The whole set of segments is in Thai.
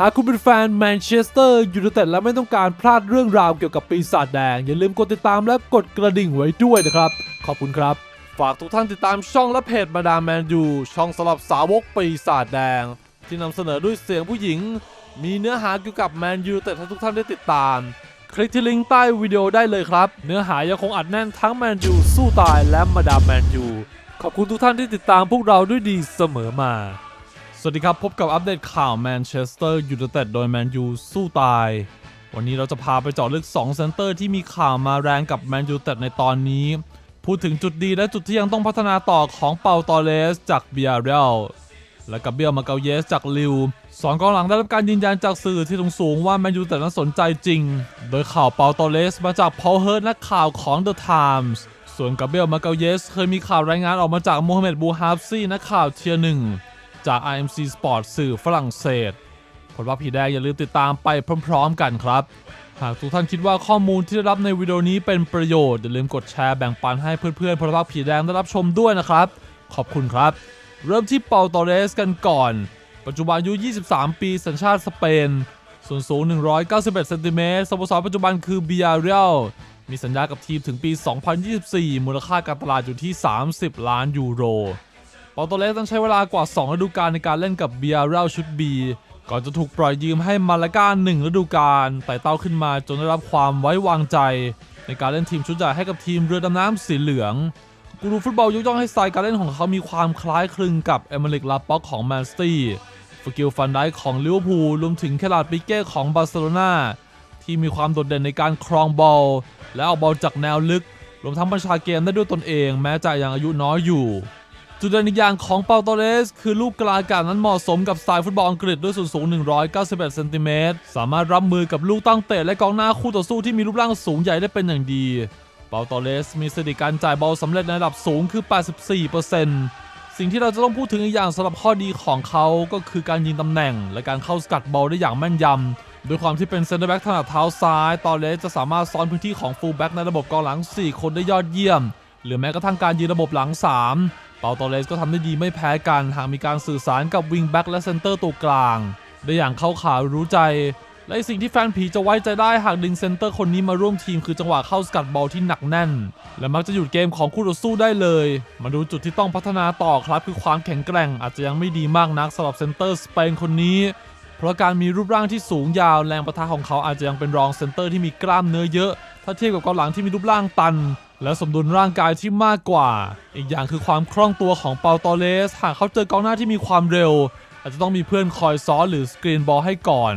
หากคุณเป็นแฟนแมนเชสเตอร์ยูไนเต็ดและไม่ต้องการพลาดเรื่องราวเกี่ยวกับปีศาจแดง อย่าลืมกดติดตามและกดกระดิ่งไว้ด้วยนะครับ ขอบคุณครับ ฝากทุกท่านติดตามช่องและเพจมาดามแมนยูช่องสำหรับสาวกปีศาจแดง ที่นำเสนอด้วยเสียงผู้หญิง มีเนื้อหาเกี่ยวกับแมนยูแต่ให้ทุกท่านได้ติดตาม คลิกที่ลิงก์ใต้วิดีโอได้เลยครับ เนื้อหายังคงอัดแน่นทั้งแมนยูสู้ตายและมาดามแมนยูขอบคุณทุกท่านที่ติดตามพวกเราด้วยดีเสมอมา วัสดีครับ พบกับอัปเดตข่าวแมนเชสเตอร์ยูไนเต็ดโดยแมนยูสู้ตาย วันนี้เราจะพาไปเจาะลึก 2 เซนเตอร์ที่มีข่าวมาแรงกับแมนยูเต็ดในตอนนี้ พูดถึงจุดดีและจุดที่ยังต้องพัฒนาต่อของเปาตอเลสจากเบียเรลและกับเบียลมาเกาเยสจากลิวสองกองหลังได้รับการยืนยันจากสื่อที่สูงๆว่าแมนยูแต่นั้นสนใจจริง โดยข่าวเปาตอเลสมาจากพอลเฮิร์ตนักข่าวของ The Times ส่วนกับเบียลมาเกาเยสเคยมีข่าวรายงานออกมาจากโมฮัมเหม็ดบูฮาฟซีนักข่าวเทียร์หนึ่ง จาก IMC Sport สื่อฝรั่งเศสผลว่าผีแดงอย่าลืมติดตามไปพร้อม ๆ กันครับ หากทุกท่านคิดว่าข้อมูลที่ได้รับในวิดีโอนี้เป็นประโยชน์อย่าลืมกดแชร์แบ่งปันให้เพื่อนๆพลพรรคผีแดงได้รับชมด้วยนะครับ ขอบคุณครับ เริ่มที่เปาตอเรสกันก่อน ปัจจุบันอายุ 23 ปีสัญชาติสเปน ส่วนสูง 191 เซนติเมตรสโมสรปัจจุบันคือเบียเรียลมีสัญญากับทีมถึงปี 2024 มูลค่าการตลาดอยู่ที่ 30 ล้านยูโร ปาโตเลสต้องใช้เวลากว่า 2 ฤดูกาลในการเล่นกับเบียเรลชุด B ก่อนจะถูกปล่อยยืมให้มาลาก้า1ฤดูกาลไต่เต้าขึ้นมาจนได้รับความไว้วางใจ ในการเล่นทีมชุดใหญ่ให้กับทีมเรือดำน้ำสีเหลืองกูรูฟุตบอลยกย่องให้สไตล์การเล่นของเขามีความคล้ายคลึงกับเอเมริกลาป็อกของแมนสตี้ฟกิลฟันไดของลิเวอร์พูลรวมถึงเคลาร์ดปิเก้ของบาร์เซโลนาที่มีความโดดเด่นในการครองบอล และเอาบอลจากแนวลึก รวมทั้งบัญชาเกมได้ด้วยตนเอง แม้จะยังอายุน้อยอยู่ จุดเด่นอีกอย่างของเปาโตเรสคือลูกกลางอากาศนั้นเหมาะสมกับสไตล์ฟุตบอลอังกฤษด้วยส่วนสูง 191เซนติเมตรสามารถรับมือกับลูกตั้งเตะและกองหน้าคู่ต่อสู้ที่มีรูปร่างสูงใหญ่ได้เป็นอย่างดี เปาโตเรสมีสถิติการจ่ายบอลสำเร็จในระดับสูงคือ 84%สิ่งที่เราจะต้องพูดถึงอีกอย่างสำหรับข้อดีของเขาก็คือการยิงตำแหน่ง และการเข้าสกัดบอลได้อย่างแม่นยำด้วยความที่เป็นเซนเตอร์แบ็กถนัดเท้าซ้าย ตอเรสจะสามารถซ้อนพื้นที่ของฟูลแบ็กในระบบกองหลัง 4 คนได้ยอดเยี่ยม หรือแม้กระทั่งการยืนระบบหลัง 3 เปาโตเรสก็ทำได้ดีไม่แพ้กันหากมีการสื่อสารกับวิงแบ็กและเซนเตอร์ตัวกลาง ได้อย่างเข้าขารู้ใจ และสิ่งที่แฟนผีจะไว้ใจได้หากดึงเซนเตอร์คนนี้มาร่วมทีมคือจังหวะเข้าสกัดบอลที่หนักแน่น และมักจะหยุดเกมของคู่ต่อสู้ได้เลย มาดูจุดที่ต้องพัฒนาต่อครับคือความแข็งแกร่งอาจจะยังไม่ดีมากนักสำหรับเซนเตอร์สเปนคนนี้เพราะการมีรูปร่างที่สูงยาวแรงประทะของเขาอาจจะยังเป็นรองเซนเตอร์ที่มีกล้ามเนื้อเยอะ ถ้าเทียบกับกองหลังที่มีรูปร่างตัน และสมดุลร่างกายที่มากกว่า อีกอย่างคือความคล่องตัวของเปาตอเลส หากเขาเจอกองหน้าที่มีความเร็ว อาจจะต้องมีเพื่อนคอยซ้อนหรือสกรีนบอลให้ก่อน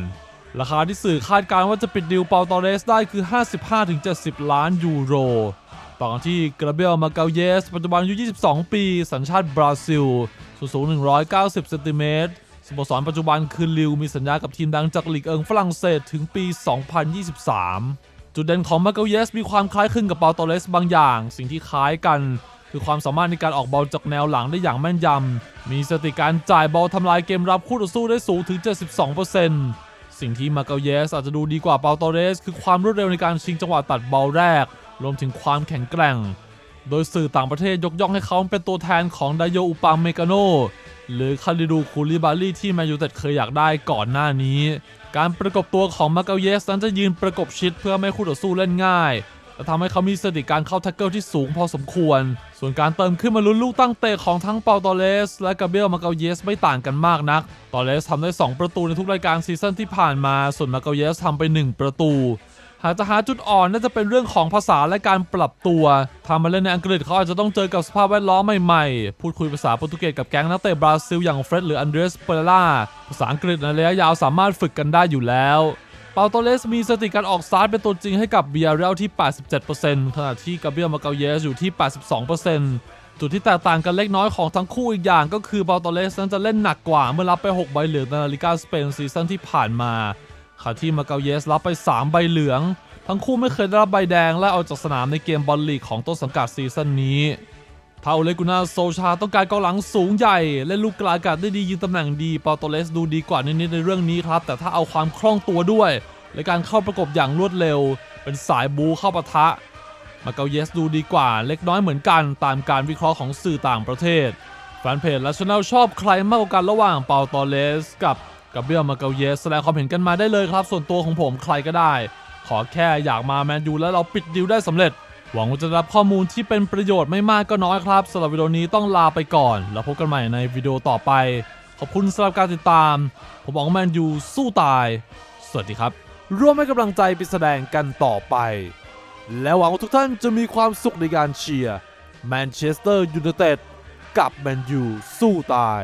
ราคาที่สื่อคาดการณ์ว่าจะปิดดิวเปาตอเรสได้คือ 55-70 ล้านยูโร ต่อกันที่กราเบลมาเกาเยส ปัจจุบันอายุ 22 ปี สัญชาติบราซิล สูงสูง 190 เซนติเมตรสโมสรปัจจุบันคือลิวมีสัญญากับทีมดังจากลีกเอิงฝรั่งเศสถึงปี 2023 จุดเด่นของมาเกาเยสมีความคล้ายคลึงกับเปาโตเรสบางอย่าง สิ่งที่คล้ายกันคือความสามารถในการออกบอลจากแนวหลังได้อย่างแม่นยำ มีสติการจ่ายบอลทำลายเกมรับคู่ต่อสู้ได้สูงถึง 72%สิ่งที่มาเกาเยสอาจจะดูดีกว่าเปาโตเรส คือความรวดเร็วในการชิงจังหวะตัดบอลแรก รวมถึงความแข็งแกร่ง โดยสื่อต่างประเทศยกย่องให้เขาเป็นตัวแทนของไดโยอุปังเมกาโน หรือคาริดูคูลิบาลีที่แมนยูเต็ดเคยอยากได้ก่อนหน้านี้ การประกบตัวของมาเกาเยสนั้นจะยืนประกบชิดเพื่อไม่ให้คู่ต่อสู้เล่นง่ายและทำให้เขามีสถิติการเข้าแท็กเกิลที่สูงพอสมควร ส่วนการเติมขึ้นมาลุ้นลูกตั้งเตะของทั้งเปาตอเลส และกาเบรียลมาเกาเยสไม่ต่างกันมากนัก ตอเลสทำได้ 2 ประตูในทุกรายการซีซั่นที่ผ่านมา ส่วนมาเกาเยสทำไป 1 ประตู หากจะหาจุดอ่อนน่าจะเป็นเรื่องของภาษาและการปรับตัวทำมาเล่นในอังกฤษเขาอาจจะต้องเจอกับสภาพแวดล้อมใหม่ๆ พูดคุยภาษาโปรตุเกสกับแก๊งนักเตะบราซิลอย่างเฟร็ดหรืออันเดรสเปเรล่าภาษาอังกฤษในระยะยาวสามารถฝึกกันได้อยู่แล้วเปาโตเลสมีสติการออกสตาร์ทเป็นตัวจริงให้กับเบียเรลที่ 87%ขณะที่กาเบรียลมาเกาเยสอยู่ที่ 82%จุดที่แตกต่างกันเล็กน้อยของทั้งคู่อีกอย่างก็คือเปาโตเลสนั้นจะเล่นหนักกว่าเมื่อรับไป 6 ใบเหลืองในลาลิกาสเปนซีซั่นที่ผ่านมา ขณะที่มาเกาเยสรับไป 3 ใบเหลือง ทั้งคู่ไม่เคยได้รับใบแดงและออกจากสนามในเกมบอลลีกของต้นสังกัดซีซั่นนี้ถ้าเลกุนาโซชาต้องการกองหลังสูงใหญ่ และลูกกลางอากาศได้ดียืนตำแหน่งดีเปาโตเลสดูดีกว่านิดๆในเรื่องนี้ครับ แต่ถ้าเอาความคล่องตัวด้วย และการเข้าประกบอย่างรวดเร็ว เป็นสายบูเข้าปะทะ มาเกาเยสดูดีกว่าเล็กน้อยเหมือนกันตามการวิเคราะห์ของสื่อต่างประเทศแฟนเพจและช anel ชอบใครมากกว่ากันระหว่างเปาตอเลสกับ กับเบียมาเกาเยสแสดงความเห็นกันมาได้เลยครับ ส่วนตัวของผมใครก็ได้ ขอแค่อยากมาแมนยูแล้วเราปิดดีลได้สำเร็จ หวังว่าจะรับข้อมูลที่เป็นประโยชน์ไม่มากก็น้อยครับสำหรับวิดีโอนี้ต้องลาไปก่อน แล้วพบกันใหม่ในวิดีโอต่อไป ขอบคุณสำหรับการติดตาม ผมบอกแมนยูสู้ตาย สวัสดีครับ ร่วมให้กำลังใจไปแสดงกันต่อไป และหวังว่าทุกท่านจะมีความสุขในการเชียร์แมนเชสเตอร์ยูไนเต็ดกับแมนยูสู้ตาย